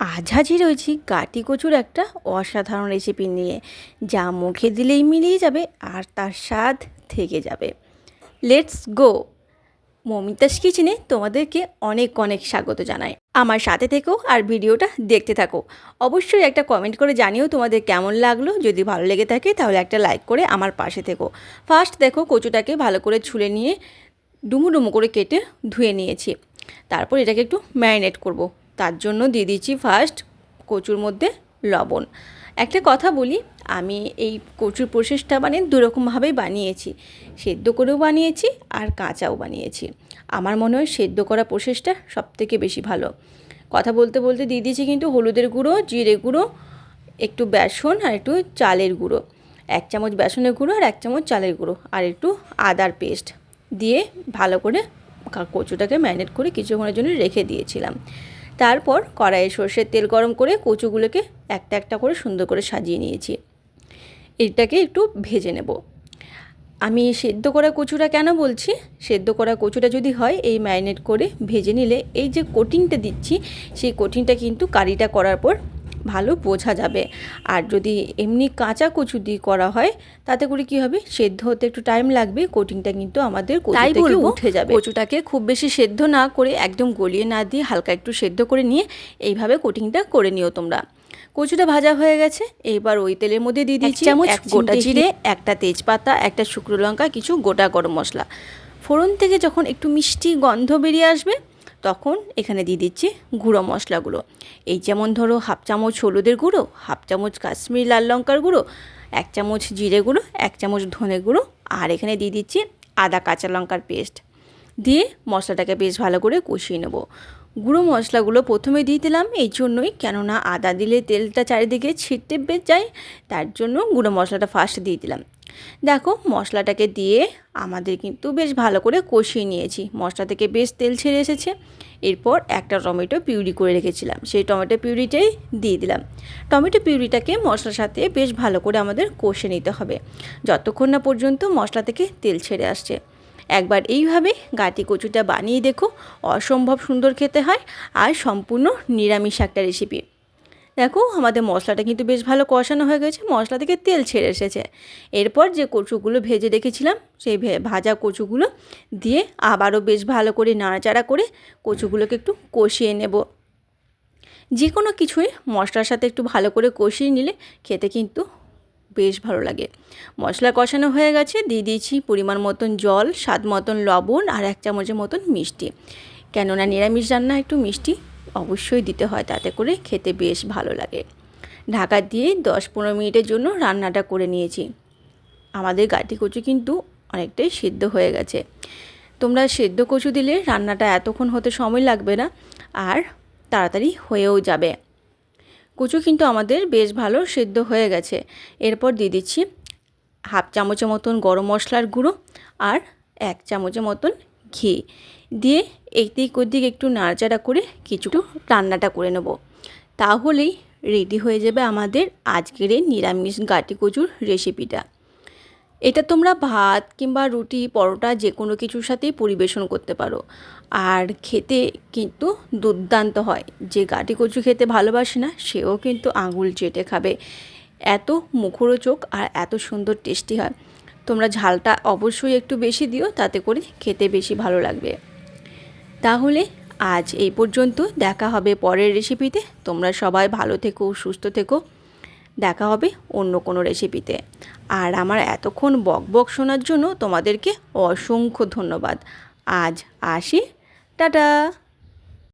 আজ হাজির হয়েছি গাটি কচুর একটা অসাধারণ রেসিপি নিয়ে। যা মুখে দিলেই মিলিয়ে যাবে আর তার স্বাদ থেকে যাবে। লেটস গো মমিতাস কিচেনে তোমাদেরকে অনেক অনেক স্বাগত জানাই। আমার সাথে থেকেও আর ভিডিওটা দেখতে থাকো। অবশ্যই একটা কমেন্ট করে জানিও তোমাদের কেমন লাগল। যদি ভালো লেগে থাকে তাহলে একটা লাইক করে আমার পাশে থেকো। ফার্স্ট দেখো কচুটাকে ভালো করে ছুলে নিয়ে ডুমু ডুমু করে কেটে ধুয়ে নিয়েছি। তারপর এটাকে একটু ম্যারিনেট করব। তার জন্য দিয়ে দিচ্ছি ফার্স্ট কচুর মধ্যে লবণ। একটা কথা বলি, আমি এই কচুর প্রসেসটা মানে দুরকমভাবেই বানিয়েছি। সেদ্ধ করেও বানিয়েছি আর কাঁচাও বানিয়েছি। আমার মনে হয় সেদ্ধ করা প্রসেসটা সবথেকে বেশি ভালো। কথা বলতে বলতে দিয়ে দিয়েছি কিন্তু হলুদের গুঁড়ো, জিরে গুঁড়ো, একটু বেসন আর একটু চালের গুঁড়ো। এক চামচ বেসনের গুঁড়ো আর এক চামচ চালের গুঁড়ো আর একটু আদার পেস্ট। দিয়ে ভালো করে কচুটাকে ম্যারিনেট করে কিছুক্ষণের জন্য রেখে দিয়েছিলাম। তারপর কড়াইয়ে সর্ষের তেল গরম করে কচুগুলোকে একটা একটা করে সুন্দর করে সাজিয়ে নিয়েছি। এটাকে একটু ভেজে নেব। আমি সেদ্ধ করা কচুটা কেন বলছি? সেদ্ধ করা কচুটা যদি হয়, এই ম্যারিনেট করে ভেজে নিলে এই যে কোটিংটা দিচ্ছি, সেই কোটিংটা কিন্তু কারিটা করার পর ভালো বোঝা যাবে। আর যদি এমনি কাঁচা কচু দিয়ে করা হয় তাতে করে কি হবে? সেদ্ধ হতে একটু টাইম লাগবে কোটিংটা কিন্তু আমাদের তাই বলব উঠে যাবে। কচুটাকে খুব বেশি সেদ্ধ না করে একদম গলিয়ে না দিয়ে হালকা একটু সেদ্ধ করে নিয়ে এইভাবে কোটিংটা করে নিও তোমরা। কচুটা ভাজা হয়ে গেছে এবার ওই তেলের মধ্যে দিয়ে দিচ্ছি চামচ গোটা জিরে একটা তেজপাতা একটা শুকনো লঙ্কা কিছু গোটা গরম মশলা। ফোড়ন থেকে যখন একটু মিষ্টি গন্ধ বেরিয়ে আসবে তখন এখানে দিয়ে দিচ্ছি গুঁড়ো মশলাগুলো। এই যেমন ধরো হাফ চামচ হলুদের গুঁড়ো, হাফ চামচ কাশ্মীরি লাল লঙ্কার গুঁড়ো, এক চামচ জিরে গুঁড়ো, এক চামচ ধনে গুঁড়ো আর এখানে দিয়ে দিচ্ছি আদা কাঁচা লঙ্কার পেস্ট। দিয়ে মশলাটাকে বেশ ভালো করে কষিয়ে নেব। গুঁড়ো মশলাগুলো প্রথমে দিয়ে দিলাম এই জন্যই, কেননা আদা দিলে তেলটা চারিদিকে ছিটতে বেশ যায় তার জন্য গুঁড়ো মশলাটা ফার্স্ট দিয়ে দিলাম। দেখো মশলাটাকে দিয়ে আমাদের কিন্তু বেশ ভালো করে কষিয়ে নিয়েছি। মশলা থেকে বেশ তেল ছেড়ে এসেছে। এরপর একটা টমেটো পিউরি করে রেখেছিলাম। সেই টমেটো পিউরিটাই দিয়ে দিলাম। টমেটো পিউরিটাকে মশলার সাথে বেশ ভালো করে আমাদের কষে নিতে হবে। যতক্ষণ না পর্যন্ত মশলা থেকে তেল ছেড়ে আসছে। একবার এইভাবে গাটি কচুটা বানিয়ে দেখো। অসম্ভব সুন্দর খেতে হয় আর সম্পূর্ণ নিরামিষ একটা রেসিপি দেখো, আমাদের মশলাটা কিন্তু বেশ ভালো কষানো হয়ে গেছে, মশলা থেকে তেল ছেড়ে এসেছে। এরপর যে কচুগুলো ভেজে রেখেছিলাম, সেই ভাজা কচুগুলো দিয়ে আবারও বেশ ভালো করে নাড়াচাড়া করে কচুগুলোকে একটু কষিয়ে নেব। যে কোনো কিছুই মশলার সাথে একটু ভালো করে কষিয়ে নিলে খেতে কিন্তু বেশ ভালো লাগে। মশলা কষানো হয়ে গেছে, দিয়ে দিয়েছি পরিমাণ মতন জল, স্বাদ মতন লবণ আর এক চামচের মতন মিষ্টি। কেননা নিরামিষ রান্না একটু মিষ্টি অবশ্যই দিতে হয়, তাতে করে খেতে বেশ ভালো লাগে। ঢাকা দিয়ে দশ পনেরো মিনিটের জন্য রান্নাটা করে নিয়েছি। আমাদের গাটি কচু কিন্তু অনেকটাই সিদ্ধ হয়ে গেছে। তোমরা সেদ্ধ কচু দিলে রান্নাটা এতক্ষণ হতে সময় লাগবে না, আর তাড়াতাড়ি হয়েও যাবে। কচু কিন্তু আমাদের বেশ ভালো সেদ্ধ হয়ে গেছে। এরপর দিয়ে দিচ্ছি হাফ চামচের মতন গরম মশলার গুঁড়ো আর এক চামচের মতন ঘি। দিয়ে একদিক ওদিক একটু নাড়াচাড়া করে কিছু রান্নাটা করে নেব। তাহলেই রেডি হয়ে যাবে আমাদের আজকের এই নিরামিষ গাটি কচুর রেসিপিটা এটা তোমরা ভাত কিংবা রুটি, পরোটা যে কোনো কিছুর সাথেই পরিবেশন করতে পারো। আর খেতে কিন্তু দুর্দান্ত হয়। যে গাটি কচু খেতে ভালোবাসে না, সেও কিন্তু আঙুল চেটে খাবে। এত মুখরোচক আর এত সুন্দর টেস্টি হয়। তোমরা ঝালটা অবশ্যই একটু বেশি দিও, তাতে করে খেতে বেশি ভালো লাগবে। তাহলে আজ এই পর্যন্ত। দেখা হবে পরের রেসিপিতে তোমরা সবাই ভালো থেকো, সুস্থ থেকো। দেখা হবে অন্য কোনো রেসিপিতে আর আমার এতক্ষণ বক বক শোনার জন্য তোমাদেরকে অসংখ্য ধন্যবাদ। আজ আসি। টাটা!